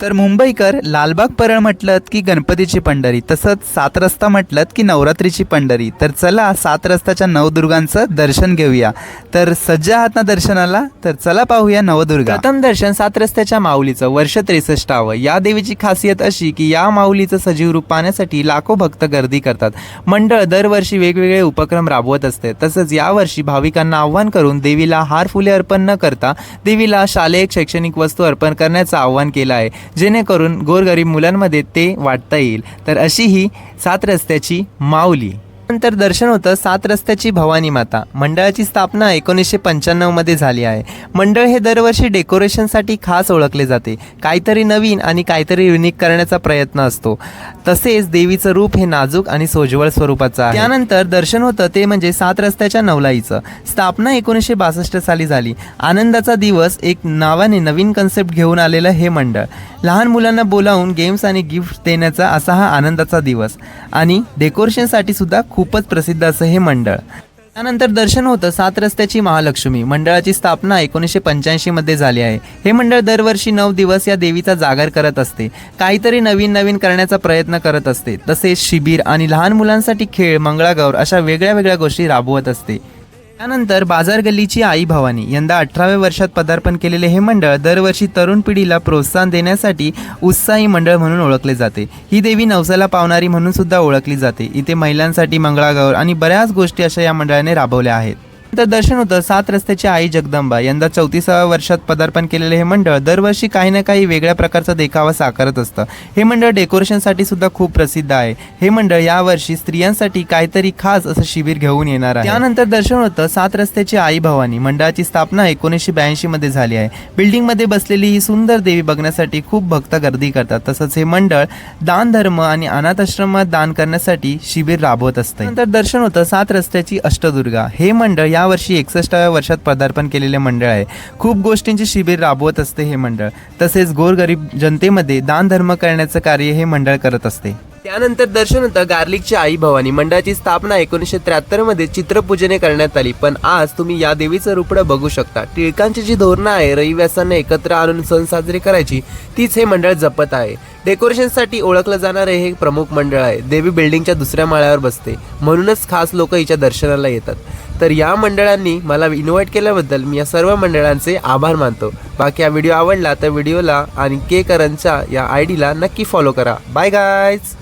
तर मुंबईकर लालबाग परळ म्हटलं की गणपतीची पंढरी तसंच सात रस्ता म्हटलं की नवरात्रीची पंढरी. तर चला सात रस्त्याच्या नवदुर्गांचं दर्शन घेऊया. तर सज्ज आहात ना दर्शनाला? तर चला पाहूया नवदुर्गा. प्रथम दर्शन सात रस्त्याच्या माऊलीचं वर्ष त्रेसष्टावं. या देवीची खासियत अशी की या माऊलीचं सजीव रूप पाहण्यासाठी लाखो भक्त गर्दी करतात. मंडळ दरवर्षी वेगवेगळे उपक्रम राबवत असते. तसंच यावर्षी भाविकांना आव्हान करून देवीला हार फुले अर्पण न करता देवीला शालेय शैक्षणिक वस्तू अर्पण करण्याचं आव्हान केलं आहे. जेणेकरून गोरगरीब मुलांमध्ये ते वाटता येईल. तर अशी ही सात रस्त्याची माऊली. नंतर दर्शन होतं सात रस्त्याची भवानी माता. मंडळाची स्थापना एकोणीसशे पंच्याण्णवमध्ये झाली आहे. मंडळ हे दरवर्षी डेकोरेशनसाठी खास ओळखले जाते. काहीतरी नवीन आणि काहीतरी युनिक करण्याचा प्रयत्न असतो. तसेच देवीचं रूप हे नाजूक आणि सोज्वळ स्वरूपाचं आहे. त्यानंतर दर्शन होतं ते म्हणजे सात रस्त्याच्या नवलाईचं. स्थापना एकोणीसशे बासष्ट साली झाली. आनंदाचा दिवस एक नावाने नवीन कन्सेप्ट घेऊन आलेलं हे मंडळ. लहान मुलांना बोलावून गेम्स आणि गिफ्ट देण्याचा असा हा आनंदाचा दिवस. आणि डेकोरेशनसाठी सुद्धा खूपच प्रसिद्ध असं हे मंडळ. त्यानंतर दर्शन होतं सात रस्त्याची महालक्ष्मी. मंडळाची स्थापना एकोणीसशे पंच्याऐंशीमध्ये झाली आहे. हे मंडळ दरवर्षी नऊ दिवस या देवीचा जागर करत असते. काहीतरी नवीन नवीन करण्याचा प्रयत्न करत असते. तसेच शिबिर आणि लहान मुलांसाठी खेळ मंगळागौर अशा वेगळ्या वेगळ्या गोष्टी राबवत असते. त्यानंतर बाजार गल्लीची आई भवानी यंदा अठराव्या वर्षात पदार्पण केलेले हे मंडळ दरवर्षी तरुण पिढीला प्रोत्साहन देण्यासाठी उत्साही मंडळ म्हणून ओळखले जाते. ही देवी नवसाला पावणारी म्हणून सुद्धा ओळखली जाते. इथे महिलांसाठी मंगळागौर आणि बऱ्याच गोष्टी अशा या मंडळाने राबवल्या आहेत. तर दर्शन होतं. सात रस्त्याची आई जगदंबा यंदा चौतीसाव्या वर्षात पदार्पण केलेले हे मंडळ दरवर्षी काही ना काही वेगळ्या प्रकारचा देखावा साकारत असतं. हे मंडळ डेकोरेशनसाठी सुद्धा खूप प्रसिद्ध आहे. हे मंडळ यावर्षी स्त्रियांसाठी काहीतरी खास असं शिबिर घेऊन येणार आहे. त्यानंतर दर्शन होतं. सात रस्त्याची आई भवानी मंडळाची स्थापना एकोणीसशे ब्याऐंशी मध्ये झाली आहे. बिल्डिंगमध्ये बसलेली ही सुंदर देवी बघण्यासाठी खूप भक्त गर्दी करतात. तसंच हे मंडळ दान धर्म आणि अनाथाश्रमात दान करण्यासाठी शिबिर राबवत असते. नंतर दर्शन होतं. सात रस्त्याची अष्टदुर्गा. हे मंडळ या यावर्षी एकसष्टाव्या वर्षात पदार्पण केलेले मंडळ आहे. खूप गोष्टींचे शिबिर राबवत असते हे मंडळ. तसेच गोरगरीब जनतेमध्ये दानधर्म करण्याचं कार्य हे मंडळ करत असते. त्यानंतर दर्शन होतं गार्लिकची आई भवानी मंडळाची स्थापना एकोणीसशे त्र्याहत्तरमध्ये चित्रपूजेने करण्यात आली. पण आज तुम्ही या देवीचं रुपडं बघू शकता. टिळकांची जी धोरणं आहे रहिवासांना एकत्र आणून सण साजरे करायची तीच हे मंडळ जपत आहे. डेकोरेशनसाठी ओळखलं जाणारे हे प्रमुख मंडळ आहे. देवी बिल्डिंगच्या दुसऱ्या माळ्यावर बसते. म्हणूनच खास लोक हिच्या दर्शनाला येतात. तर या मंडळांनी मला इन्व्हाइट केल्याबद्दल मी या सर्व मंडळांचे आभार मानतो. बाकी हा व्हिडिओ आवडला तर व्हिडिओला आणि के करनच्या या आय डीला नक्की फॉलो करा. Bye guys